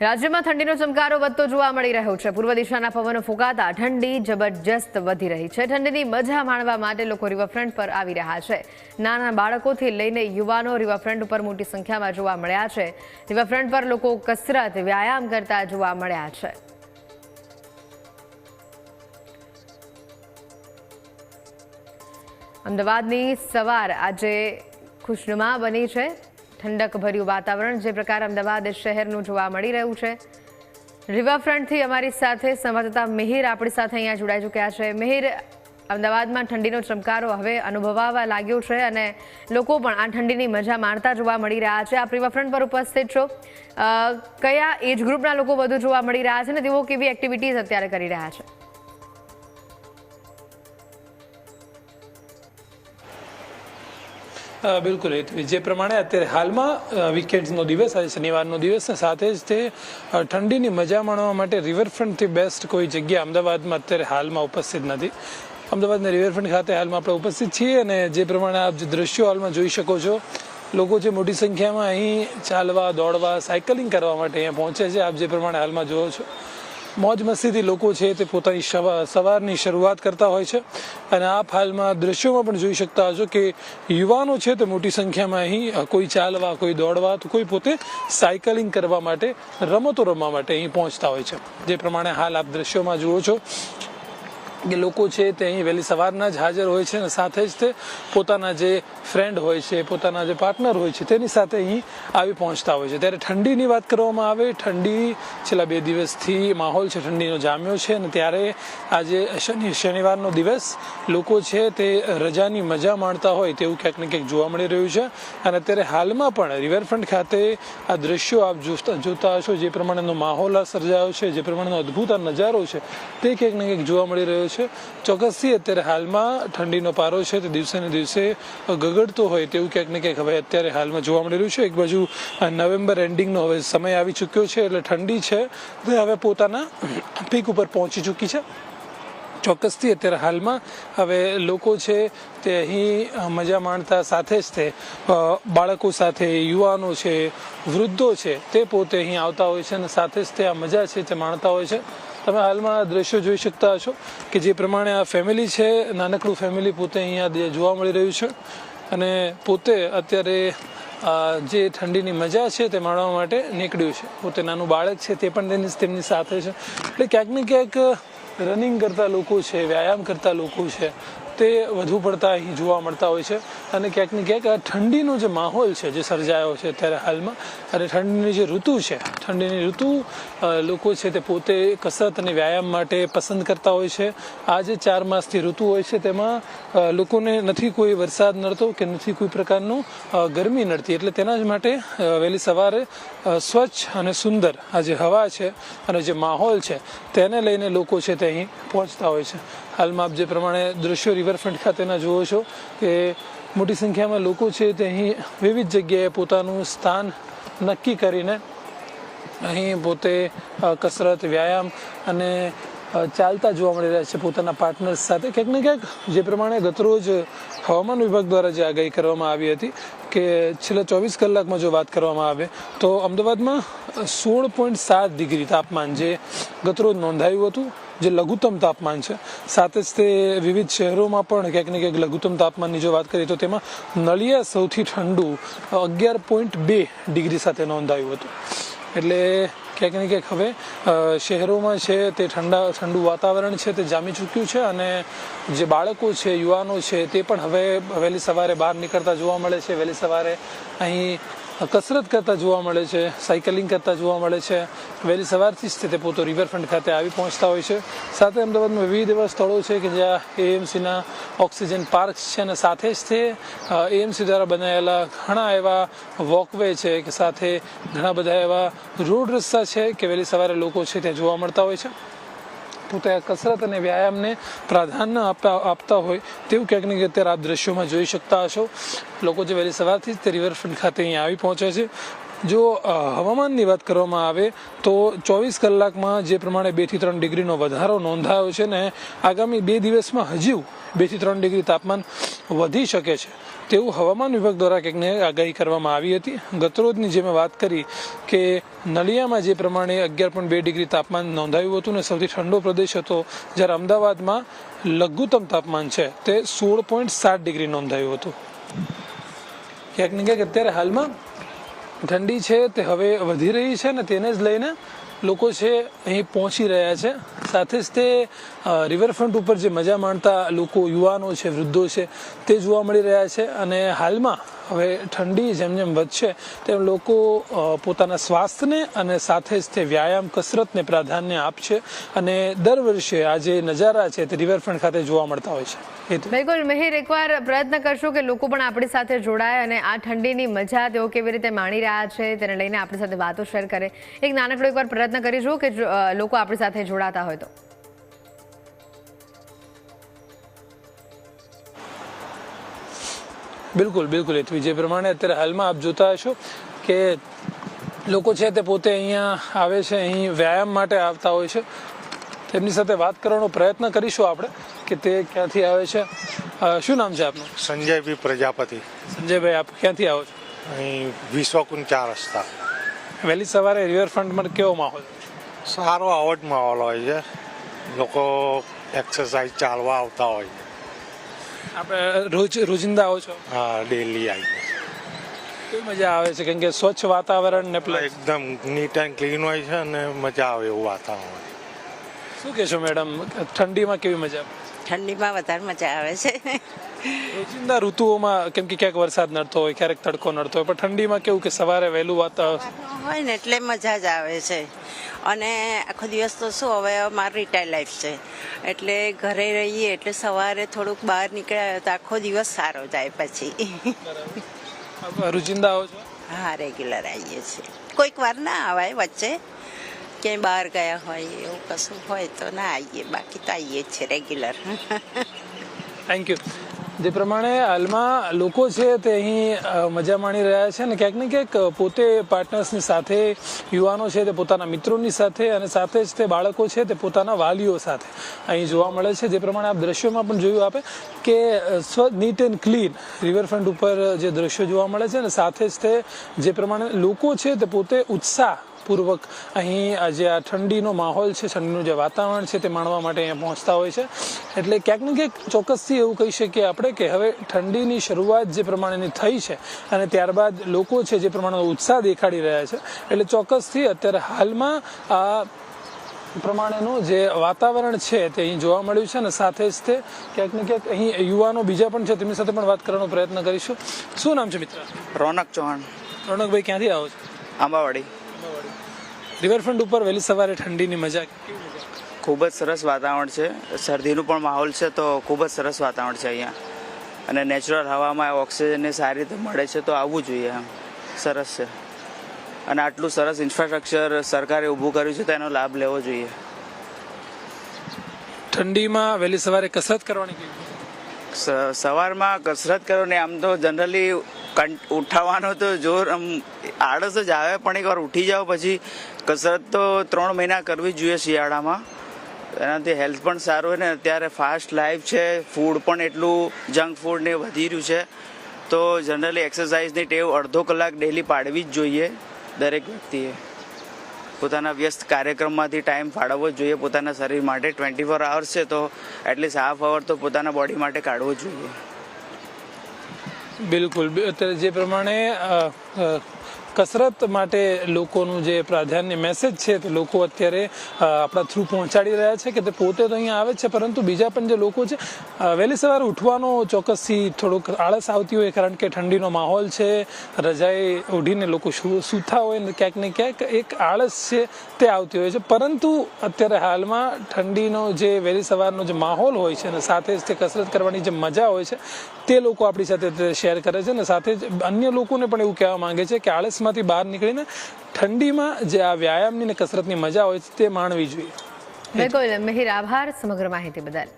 રાજ્યમાં ઠંડીનો ચમકારો વધતો જોવા મળી રહ્યો છે. પૂર્વ દિશાના પવનો ફૂંકાતા ઠંડી જબરજસ્ત વધી રહી છે. ઠંડીની મજા માણવા માટે લોકો રિવરફ્રન્ટ પર આવી રહ્યા છે. નાના બાળકોથી લઈને યુવાનો રિવરફ્રન્ટ ઉપર મોટી સંખ્યામાં જોવા મળ્યા છે. રિવરફ્રન્ટ પર લોકો કસરત, વ્યાયામ કરતા જોવા મળ્યા છે. અમદાવાદની સવાર આજે ખુશનુમા બની છે. ઠંડક ભર્યું વાતાવરણ જે પ્રકાર અમદાવાદ શહેરનું જોવા મળી રહ્યું છે. રિવરફ્રન્ટથી અમારી સાથે સંવાદદાતા મિહિર આપણી સાથે અહીંયા જોડાઈ ચૂક્યા છે. મિહિર, અમદાવાદમાં ઠંડીનો ચમકારો હવે અનુભવાવા લાગ્યો છે અને લોકો પણ આ ઠંડીની મજા માણતા જોવા મળી રહ્યા છે. આપ રિવરફ્રન્ટ પર ઉપસ્થિત છો. કયા એજ ગ્રુપના લોકો વધુ જોવા મળી રહ્યા છે ને તેઓ કેવી એક્ટિવિટીઝ અત્યારે કરી રહ્યા છે? બિલકુલ. જે પ્રમાણે અત્યારે હાલમાં વીકેન્ડનો દિવસ આજે શનિવારનો દિવસ સાથે જ તે ઠંડીની મજા માણવા માટે રિવરફ્રન્ટથી બેસ્ટ કોઈ જગ્યા અમદાવાદમાં અત્યારે હાલમાં ઉપસ્થિત નથી અમદાવાદના રિવરફ્રન્ટ ખાતે હાલમાં આપણે ઉપસ્થિત છીએ અને જે પ્રમાણે આપ જે દ્રશ્યો હાલમાં જોઈ શકો છો, લોકો જે મોટી સંખ્યામાં અહીં ચાલવા, દોડવા સાયકલિંગ કરવા માટે અહીંયા પહોંચે છે આપ જે પ્રમાણે હાલમાં જોવો છો મોજ મસ્તીથી લોકો છે તે પોતાની સવા- સવારની શરૂઆત કરતા હોય છે. અને આપ હાલમાં દ્રશ્યોમાં પણ જોઈ શકતા હશો કે યુવાનો છે તે મોટી સંખ્યામાં અહીં કોઈ ચાલવા, કોઈ દોડવા, તો કોઈ પોતે સાયકલિંગ કરવા માટે, રમતો રમવા માટે અહીં પહોંચતા હોય છે. જે પ્રમાણે હાલ આપ દ્રશ્યોમાં જુઓ છો કે લોકો છે તે અહીં વહેલી સવારના જ હાજર હોય છે અને સાથે જ તે પોતાના જે ફ્રેન્ડ હોય છે, પોતાના જે પાર્ટનર હોય છે, તેની સાથે અહીં આવી પહોંચતા હોય છે. ત્યારે ઠંડીની વાત કરવામાં આવે, ઠંડી છેલ્લા બે દિવસથી માહોલ છે, ઠંડીનો જામ્યો છે અને ત્યારે આજે શનિ, શનિવારનો દિવસ લોકો છે તે રજાની મજા માણતા હોય તેવું ક્યાંક ને ક્યાંક જોવા મળી રહ્યું છે. અને અત્યારે હાલમાં પણ રિવરફ્રન્ટ ખાતે આ દ્રશ્યો આપ જોતા જોતા હશો, જે પ્રમાણેનો માહોલ આ સર્જાયો છે, જે પ્રમાણેનો અદ્ભુત આ નજારો છે, તે ક્યાંક ને ક્યાંક જોવા મળી રહ્યો છે. ચોક્કસથી અત્યારે હાલમાં ઠંડીનો પારો છે તે દિવસે ને દિવસે ગગડતો હોય તેવું ક્યાંક ને ક્યાંક હવે અત્યારે હાલમાં જોવા મળી રહ્યું છે. એક બાજુ નવેમ્બર એન્ડિંગનો હવે સમય આવી ચૂક્યો છે એટલે ઠંડી છે. તે હવે પોતાના પીક ઉપર પહોંચી ચૂકી છે. ચોક્કસથી અત્યારે હાલમાં હવે લોકો છે તે અહીં મજા માણતા સાથે જ તે બાળકો સાથે, યુવાનો છે, વૃદ્ધો છે તે પોતે અહીં આવતા હોય છે અને સાથે જ તે આ મજા છે તે માણતા હોય છે. તમે હાલમાં દ્રશ્યો જોઈ શકતા હશો કે જે પ્રમાણે આ ફેમિલી છે, નાનકડું ફેમિલી પોતે અહીંયા જોવા મળી રહ્યું છે. અને પોતે અત્યારે જે ઠંડીની મજા છે તે માણવા માટે નીકળ્યું છે. પોતે નાનું બાળક છે તે પણ તેની તેમની સાથે છે. એટલે ક્યાંક ને ક્યાંક રનિંગ કરતા લોકો છે, વ્યાયામ કરતા લોકો છે. તે વધુ પડતા અહીં જોવા મળતા હોય છે. અને ક્યાંક ને ક્યાંક આ ઠંડીનો જે માહોલ છે, જે સર્જાયો છે અત્યારે હાલમાં, અને ઠંડીની જે ઋતુ છે, ઠંડીની ઋતુ લોકો છે તે પોતે કસરત અને વ્યાયામ માટે પસંદ કરતા હોય છે. આ જે ચાર માસની ઋતુ હોય છે તેમાં લોકોને નથી કોઈ વરસાદ નડતો કે નથી કોઈ પ્રકારનું ગરમી નડતી. એટલે તેના જ માટે વહેલી સવારે સ્વચ્છ અને સુંદર આ જે હવા છે અને જે માહોલ છે, તેને લઈને લોકો છે તે અહીં પહોંચતા હોય છે. હાલમાં આપ જે પ્રમાણે દ્રશ્યો રિવરફ્રન્ટ ખાતેના જુઓ છો કે મોટી સંખ્યામાં લોકો છે તે અહીં વિવિધ જગ્યાએ પોતાનું સ્થાન નક્કી કરીને અહીં પોતે કસરત, વ્યાયામ અને ચાલતા જોવા મળી રહ્યા છે પોતાના પાર્ટનર્સ સાથે. ક્યાંક ને ક્યાંક જે પ્રમાણે ગતરોજ હવામાન વિભાગ દ્વારા જે આગાહી કરવામાં આવી હતી કે છેલ્લા ચોવીસ કલાકમાં જો વાત કરવામાં આવે તો અમદાવાદમાં સોળ પોઈન્ટ સાત ડિગ્રી તાપમાન જે ગતરોજ નોંધાયું હતું, જે લઘુત્તમ તાપમાન છે. સાથે જ તે વિવિધ શહેરોમાં પણ ક્યાંક ને ક્યાંક લઘુત્તમ તાપમાનની જો વાત કરીએ તો તેમાં નળિયા સૌથી ઠંડુ અગિયાર પોઈન્ટ બે ડિગ્રી સાથે નોંધાયું હતું. એટલે ક્યાંક ને ક્યાંક હવે શહેરોમાં છે તે ઠંડા, ઠંડુ વાતાવરણ છે તે જામી ચૂક્યું છે અને જે બાળકો છે, યુવાનો છે તે પણ હવે વહેલી સવારે બહાર નીકળતા જોવા મળે છે. વહેલી સવારે અહીં કસરત કરતા જોવા મળે છે, સાયકલિંગ કરતા જોવા મળે છે. વહેલી સવારથી જ તે પોતો રિવરફ્રન્ટ ખાતે આવી પહોંચતા હોય છે. સાથે અમદાવાદમાં વિવિધ એવા સ્થળો છે કે જ્યાં એએમસીના ઓક્સિજન પાર્ક છે અને સાથે જ તે એએમસી દ્વારા બનાવેલા ઘણા એવા વોકવે છે કે સાથે ઘણા બધા એવા રોડ રસ્તા છે કે વહેલી સવારે લોકો છે ત્યાં જોવા મળતા હોય છે. આ કસરત અને વ્યાયામને પ્રાધાન્ય આપતા આપતા હોય તેવું ક્યાંક ને અત્યારે આપ દ્રશ્યોમાં જોઈ શકતા હશો. લોકો જે વહેલી સવારથી જ તે રિવરફ્રન્ટ ખાતે અહીંયા આવી પહોંચે છે. જો હવામાનની વાત કરવામાં આવે તો ચોવીસ કલાકમાં જે પ્રમાણે બેથી ત્રણ ડિગ્રીનો વધારો નોંધાયો છે ને, આગામી બે દિવસમાં હજુ બેથી ત્રણ ડિગ્રી તાપમાન વધી શકે છે. તેવું હવામાન વિભાગ દ્વારા કંઈકને આગાહી કરવામાં આવી હતી. ગતરોજની જે મેં વાત કરી કે નલિયામાં જે પ્રમાણે અગિયાર પોઈન્ટ બે ડિગ્રી તાપમાન નોંધાયું હતું ને, સૌથી ઠંડો પ્રદેશ હતો, જ્યારે અમદાવાદમાં લઘુત્તમ તાપમાન છે, તે સોળ પોઈન્ટ સાત ડિગ્રી નોંધાયું હતું. ક્યાંક ને ક્યાંક અત્યારે હાલમાં ઠંડી છે તે હવે વધી રહી છે ને તેને જ લઈને લોકો છે અહીં પહોંચી રહ્યા છે. સાથે જ તે રિવરફ્રન્ટ ઉપર જે મજા માણતા લોકો, યુવાનો છે, વૃદ્ધો છે, તે જોવા મળી રહ્યા છે અને હાલમાં હવે ઠંડી જેમ જેમ વધશે તેમ લોકો પોતાના સ્વાસ્થ્યને અને સાથે જ તે વ્યાયામ, કસરતને પ્રાધાન્ય આપશે અને દર વર્ષે આ જે નજારા છે તે રિવરફ્રન્ટ ખાતે જોવા મળતા હોય છે. બિલકુલ મિહિર એકવાર પ્રયત્ન કરશું કે લોકો પણ આપણી સાથે જોડાય અને આ ઠંડીની મજા તેઓ કેવી રીતે માણી રહ્યા છે તેને લઈને આપણી સાથે વાતો શેર કરે. એક નાનકડો એકવાર પ્રયત્ન કરીશું કે લોકો આપણી સાથે જોડાતા હોય તો. બિલકુલ બિલકુલ. હેતવી જે પ્રમાણે અત્યારે હાલમાં આપ જોતા હશો કે લોકો છે તે પોતે અહીંયા આવે છે અહીં વ્યાયામ માટે આવતા હોય છે. તેમની સાથે વાત કરવાનો પ્રયત્ન કરીશું આપણે કે તે ક્યાંથી આવે છે. શું નામ છે આપનું? સંજયભાઈ પ્રજાપતિ. સંજયભાઈ આપ ક્યાંથી આવો છો? અહીં વિશ્વકુંજ ચાર રસ્તા. વહેલી સવારે રિવરફ્રન્ટમાં કેવો માહોલ? સારો આવો જ માહોલ હોય છે. લોકો એક્સરસાઇઝ ચાલવા આવતા હોય છે. આપણે રોજ રોજિંદા આવો છો? હા ડેલી આવી કેવી મજા આવે છે? કેમ કે સ્વચ્છ વાતાવરણ ને એકદમ નીટ એન્ડ ક્લીન હોય છે અને મજા આવે એવું વાતાવરણ. શું કહેશો મેડમ? ઠંડીમાં કેવી મજા ઠંડીમાં વધારે મજા આવે છે. રોજિંદા ઋતુઓમાં કેમ કે ક્યાંક વરસાદ નડતો હોય ક્યારેક તડકો નડતો હોય પણ ઠંડીમાં કેવું કે સવારે વહેલું વાતાવરણ હોય ને એટલે મજા જ આવે છે. અને આખો દિવસ તો શું હવે મારી રિટાયર લાઈફ છે. એટલે ઘરે રહીએ એટલે સવારે થોડુંક બહાર નીકળ્યા તો આખો દિવસ સારો જાય પછી. રોજિંદા આવો છો? હા રેગ્યુલર આવીએ છીએ. કોઈક વાર ના આવાય વચ્ચે. ક્યાંય બહાર ગયા હોય એવું કશું હોય તો ના આવીએ. બાકી તો આવીએ જ છે રેગ્યુલર થેન્ક યુ જે પ્રમાણે હાલમાં લોકો છે તે અહીં મજા માણી રહ્યા છે અને ક્યાંક ને ક્યાંક પોતે પાર્ટનર્સની સાથે, યુવાનો છે તે પોતાના મિત્રોની સાથે અને સાથે જ તે બાળકો છે તે પોતાના વાલીઓ સાથે અહીં જોવા મળે છે. જે પ્રમાણે આપ દ્રશ્યોમાં પણ જોયું આપે કે સ્વ નીટ એન્ડ ક્લીન રિવરફ્રન્ટ ઉપર જે દ્રશ્યો જોવા મળે છે અને સાથે જ તે જે પ્રમાણે લોકો છે તે પોતે ઉત્સાહ પૂર્વક અહીં જે આ ઠંડીનો માહોલ છે ઠંડીનું જે વાતાવરણ છે તે માણવા માટે અહીંયા પહોંચતા હોય છે. એટલે ક્યાંક ને ક્યાંક ચોક્કસથી એવું કહી શકીએ આપણે કે હવે ઠંડીની શરૂઆત જે પ્રમાણેની થઈ છે અને ત્યારબાદ લોકો છે જે પ્રમાણેનો ઉત્સાહ દેખાડી રહ્યા છે. એટલે ચોક્કસથી અત્યારે હાલમાં આ પ્રમાણેનું જે વાતાવરણ છે તે અહીં જોવા મળ્યું છે અને સાથે જ તે ક્યાંક ને ક્યાંક અહીં યુવાનો બીજા પણ છે તેમની સાથે પણ વાત કરવાનો પ્રયત્ન કરીશું. શું નામ છે મિત્ર? રોનક ચૌહાણ. રોનકભાઈ ક્યાંથી આવો છો? આંબાવાડી. રિવરફ્રન્ટ ઉપર વહેલી સવારે ઠંડીની મજા ખૂબ જ સરસ વાતાવરણ છે. શરદીનું પણ માહોલ છે તો ખૂબ જ સરસ વાતાવરણ છે અહીંયા. અને નેચરલ હવામાં ઓક્સિજનને સારી રીતે મળે છે તો આવવું જોઈએ એમ. સરસ છે. અને આટલું સરસ ઇન્ફ્રાસ્ટ્રક્ચર સરકારે ઊભું કર્યું છે તો એનો લાભ લેવો જોઈએ. ઠંડીમાં વહેલી સવારે કસરત કરવાની સવારમાં કસરત કરો ને આમ તો જનરલી ઉઠાવવાનો તો જોર આમ આળસ જ આવે, પણ એકવાર ઉઠી જાઓ પછી કસરત તો ત્રણ મહિના કરવી જોઈએ શિયાળામાં. એનાથી હેલ્થ પણ સારું હોય ને અત્યારે ફાસ્ટ લાઈફ છે ફૂડ પણ એટલું જંક ફૂડ ને વધી રહ્યું છે. તો જનરલી એક્સરસાઇઝની ટેવ અડધો કલાક ડેલી પાડવી જ જોઈએ દરેક વ્યક્તિએ. પોતાના વ્યસ્ત કાર્યક્રમમાંથી ટાઈમ ફાળવવો જોઈએ પોતાના શરીર માટે. ટ્વેન્ટી ફોર આવર્સ છે તો એટલીસ્ટ હાફ અવર તો પોતાના બોડી માટે કાઢવો જોઈએ. બિલકુલ. અત્યારે જે પ્રમાણે કસરત માટે લોકોનું જે પ્રાધાન્ય મેસેજ છે તે લોકો અત્યારે આપણા થ્રુ પહોંચાડી રહ્યા છે કે તે પોતે તો અહીંયા આવે છે, પરંતુ બીજા પણ જે લોકો છે વહેલી સવારે ઉઠવાનો ચોક્કસથી થોડુંક આળસ આવતી હોય કારણ કે ઠંડીનો માહોલ છે, રજાએ ઉઢીને લોકો સૂતા હોય ને ક્યાંક ને ક્યાંક એક આળસ છે તે આવતી હોય છે. પરંતુ અત્યારે હાલમાં ઠંડીનો જે વહેલી સવારનો જે માહોલ હોય છે અને સાથે જ તે કસરત કરવાની જે મજા હોય છે, તે લોકો આપણી સાથે શેર કરે છે અને સાથે જ અન્ય લોકોને પણ એવું કહેવા માંગે છે કે આળસમાંથી બહાર નીકળીને ઠંડીમાં જે આ વ્યાયામની ને કસરતની મજા હોય છે તે માણવી જોઈએ. બિલકુલ મિહિર, આભાર, સમગ્ર માહિતી બદલ.